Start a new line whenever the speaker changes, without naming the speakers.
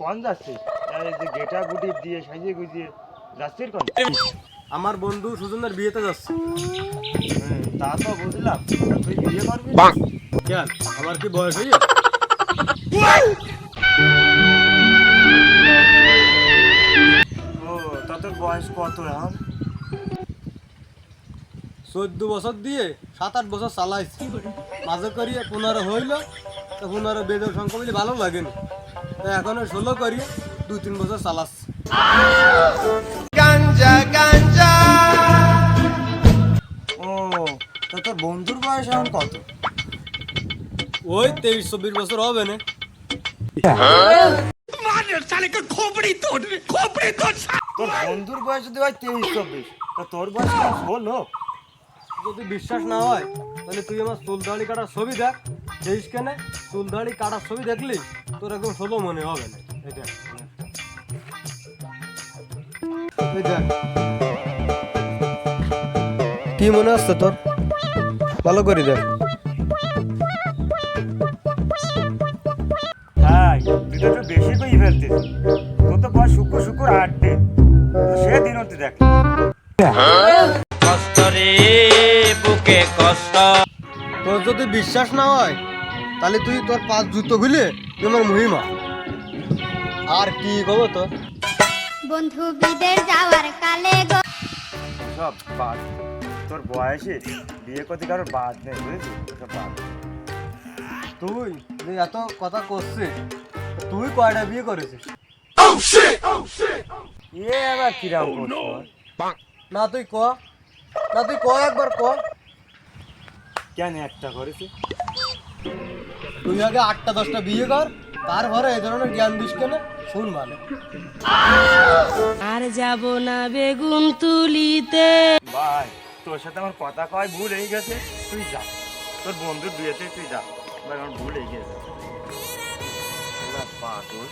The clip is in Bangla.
কন যাচ্ছিস যে গেটা গুটি দিয়ে সাজিয়ে গুজিয়ে যাচ্ছিস কন?
আমার বন্ধু সুজনের বিয়েতে যাচ্ছে।
হ্যাঁ, তা তো বুঝলাম। তুই বিয়ে করবি?
কেন? আমার কি বয়স হয়ে
তোর বয়স কত এখন?
চোদ্দ বছর দিয়ে সাত আট বছর চালাইছি। মাঝে করিয়ে পনেরো হইল তো পনেরো বেদের সংখ্যা বলে ভালো লাগে না এখনও ষোলো করি দু তিন বছর চালাচ্ছি।
ও তা তোর বন্ধুর বয়স এখন কত?
ওই তেইশ চব্বিশ বছর হবে না।
তোর বন্ধুর বয়স যদি হয় তেইশ চব্বিশ তা তোর বয়স
যদি বিশ্বাস না হয় তাহলে তুই আমার চুল দাড়ি কাটার ছবি দেখ দেখিস কেন চুল দাড়ি কাটার ছবি দেখলি তোর একদম ষোলো মনে হবে না। দেখ। কি মনে হচ্ছে তোর? ভালো করে দেখ।
হ্যাঁ তো বেশি করে তো বয়স শুক্র শুক্র আটটে সে দিন অন্তি দেখ।
তোর যদি বিশ্বাস না হয় তাহলে তুই তোর পাঁচ জুতো খুলে তুই আমার মহিমা। আর কি খবর তোর?
বন্ধু বিদের যাওয়ার কালে গো।
সব বাদ তোর বয়সে বিয়ে করতে কারোর বাদ নেই বুঝেছিস? সব বাদ
তুই যে এত কথা করছিস তুই কয়টা বিয়ে করেছিস?
এ আবার কিরাম করছিস
না তুই ক না তুই ক একবার ক।
কেন একটা করেছিস?
তুই আগে আটটা দশটা বিয়ে কর তারপরে এই ধরনের জ্ঞান দিস কেন? শুন মানে।
আর যাব না বেগুন তুলিতে।
ভাই তোর সাথে আমার কথা কয় ভুল হয়ে গেছে তুই যা। তোর বন্ধুর বিয়েতে তুই যা। ভাই আমার ভুল হয়ে গেছে পাগল।